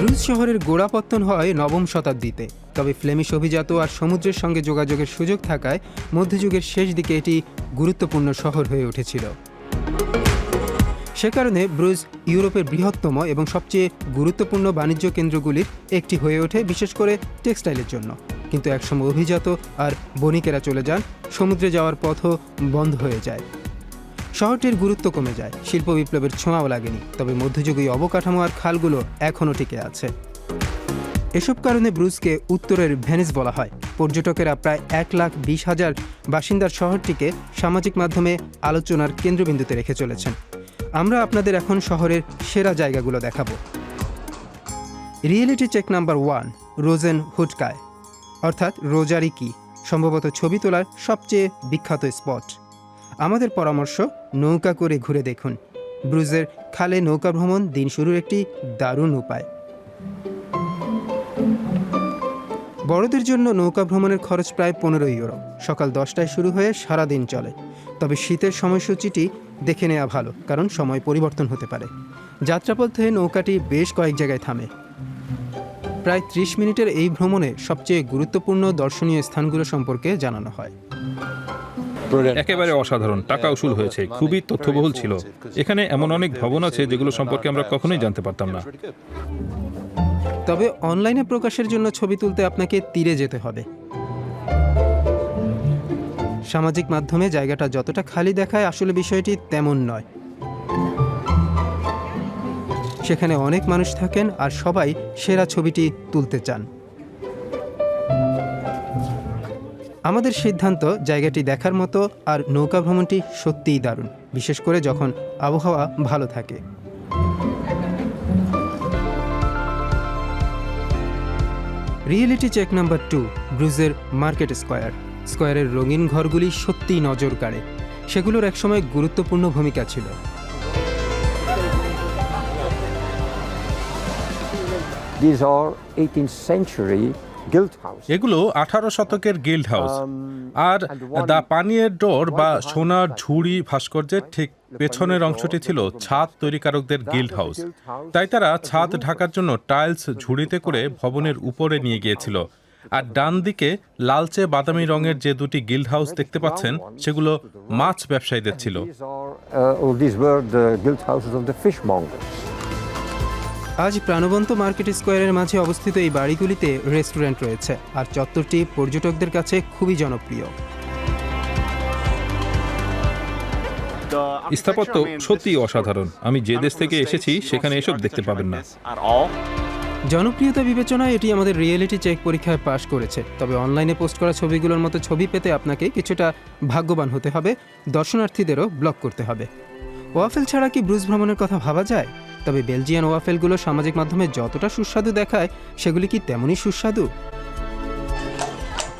Brugge শহরের গোড়াপত্তন হয় নবম শতাব্দীতে। তবে ফ্লেমিশ অভিজাত আর সমুদ্রের সঙ্গে যোগাযোগের সুযোগ থাকায় মধ্যযুগের শেষ দিকে এটি গুরুত্বপূর্ণ শহর হয়ে উঠেছিল। সে কারণে ব্রুজ ইউরোপের বৃহত্তম এবং সবচেয়ে গুরুত্বপূর্ণ বাণিজ্য কেন্দ্রগুলির একটি হয়ে ওঠে, বিশেষ করে টেক্সটাইলের জন্য। কিন্তু একসময় অভিজাত আর বণিকেরা চলে যান, সমুদ্রে যাওয়ার পথও বন্ধ হয়ে যায়। শহরটির গুরুত্ব কমে যায়। শিল্প বিপ্লবের ছোঁয়াও লাগেনি, তবে মধ্যযুগীয় অবকাঠামো আর খালগুলো এখনও টিকে আছে। এসব কারণে ব্রুজকে উত্তরের ভেনিস বলা হয়। পর্যটকেরা প্রায় এক লাখ বিশ হাজার বাসিন্দার শহরটিকে সামাজিক মাধ্যমে আলোচনার কেন্দ্রবিন্দুতে রেখে চলেছেন। আমরা আপনাদের এখন শহরের সেরা জায়গাগুলো দেখাবো। Reality check number one, Rozenhoedkaai, অর্থাৎ রোজারি কি? সম্ভবত ছবি তোলার সবচেয়ে বিখ্যাত স্পট। আমাদের পরামর্শ, নৌকা করে ঘুরে দেখুন। ব্রুজের খালে নৌকা ভ্রমণ দিন শুরুর একটি দারুণ উপায়। বড়দের জন্য নৌকা ভ্রমণের খরচ প্রায় পনেরো ইউরো। সকাল দশটায় শুরু হয়ে সারা দিন চলে। তবে শীতের সময়সূচিটি দেখে নেওয়া ভালো, কারণ সময় পরিবর্তন হতে পারে। যাত্রাপথে নৌকাটি বেশ কয়েক জায়গায় থামে। প্রায় ত্রিশ মিনিটের এই ভ্রমণে সবচেয়ে গুরুত্বপূর্ণ দর্শনীয় স্থানগুলো সম্পর্কে জানানো হয়। একেবারে অসাধারণ টাকা উসুল হয়েছে খুবই তথ্যবহুল ছিল। এখানে এমন অনেক ভবন আছে যেগুলো সম্পর্কে আমরা কখনোই জানতে পারতাম না। তবে অনলাইনে প্রকাশের জন্য ছবি তুলতে আপনাকে তীরে যেতে হবে। সামাজিক মাধ্যমে জায়গাটা যতটা খালি দেখায় আসলে বিষয়টি তেমন নয়। সেখানে অনেক মানুষ থাকেন আর সবাই সেরা ছবিটি তুলতে চান। আমাদের সিদ্ধান্ত জায়গাটি দেখার মতো আর নৌকা ভ্রমণটি সত্যিই দারুণ, বিশেষ করে যখন আবহাওয়া ভালো থাকে। রিয়েলিটি চেক নাম্বার টু ব্রুজের মার্কেট স্কোয়ার স্কোয়ারের রঙিন ঘরগুলি সত্যিই নজর কাড়ে। সেগুলোর একসময় গুরুত্বপূর্ণ ভূমিকা ছিল। These are 18th century. এগুলো আঠারো শতকের গিল্ড হাউস আর দ্য পানিয়ের ডোর বা সোনার ঝুড়ি ভাস্কর্যের ঠিক পেছনের অংশটি ছিল ছাদ তৈরিকারকদের গিল্ড হাউস তাই তারা ছাদ ঢাকার জন্য টাইলস ঝুড়িতে করে ভবনের উপরে নিয়ে গিয়েছিল। আর ডান দিকে লালচে বাদামি রঙের যে দুটি গিল্ড হাউস দেখতে পাচ্ছেন সেগুলো মাছ ব্যবসায়ীদের ছিল। আজ প্রাণবন্ত মার্কেট স্কোয়ারের মাঝে অবস্থিত এই বাড়িগুলিতে রেস্টুরেন্ট রয়েছে আর চত্বরটি পর্যটকদের কাছে খুবই জনপ্রিয়। স্থাপত্য সত্যিই অসাধারণ। আমি যে দেশ থেকে এসেছি সেখানে এসব দেখতে পাবেন না। জনপ্রিয়তা বিবেচনায় এটি আমাদের রিয়েলিটি চেক পরীক্ষায় পাশ করেছে। তবে অনলাইনে পোস্ট করা ছবিগুলোর মতো ছবি পেতে আপনাকে কিছুটা ভাগ্যবান হতে হবে। দর্শনার্থীদেরও ব্লক করতে হবে। ওয়াফেল ছাড়া কি ব্রুজ ভ্রমণের কথা ভাবা যায়? তবে বেলজিয়ান ওয়াফেলগুলো সামাজিক মাধ্যমে যতটা সুস্বাদু দেখায়, সেগুলি কি তেমনই সুস্বাদু?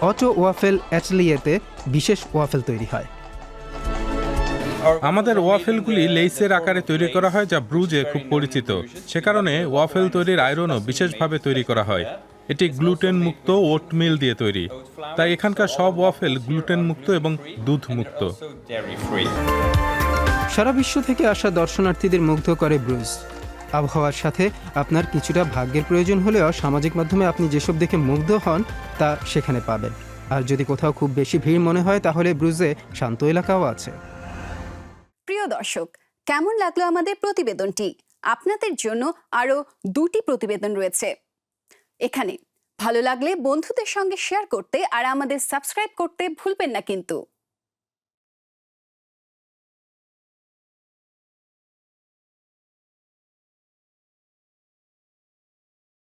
অটো ওয়াফেল অ্যাটলিয়েতে বিশেষ ওয়াফেল তৈরি হয়। আমাদের ওয়াফেলগুলি লেইসের আকারে তৈরি করা হয়, যা ব্রুজে খুব পরিচিত। সে কারণে ওয়াফেল তৈরির আয়রনও বিশেষভাবে তৈরি করা হয়। এটি গ্লুটেন মুক্ত ওটমিল দিয়ে তৈরি। তাই এখানকার সব ওয়াফেল গ্লুটেন মুক্ত এবং দুধ মুক্ত সারা বিশ্ব থেকে আসা দর্শনার্থীদের মুগ্ধ করে ব্রুজ আবহাওয়ার সাথে আপনার কিছুটা ভাগ্যের প্রয়োজন হলেও সামাজিক মাধ্যমে আপনি যেসব দেখে মুগ্ধ হন, তা সেখানে পাবেন। আর যদি কোথাও খুব বেশি ভিড় মনে হয়, তাহলে ব্রুজে শান্ত এলাকাও আছে। প্রিয় দর্শক, কেমন লাগল আমাদের প্রতিবেদনটি? আপনাদের জন্য আরও দুটি প্রতিবেদন রয়েছে। এখানে, ভালো লাগলে বন্ধুদের সঙ্গে শেয়ার করতে আর আমাদের সাবস্ক্রাইব করতে ভুলবেন না কিন্তু।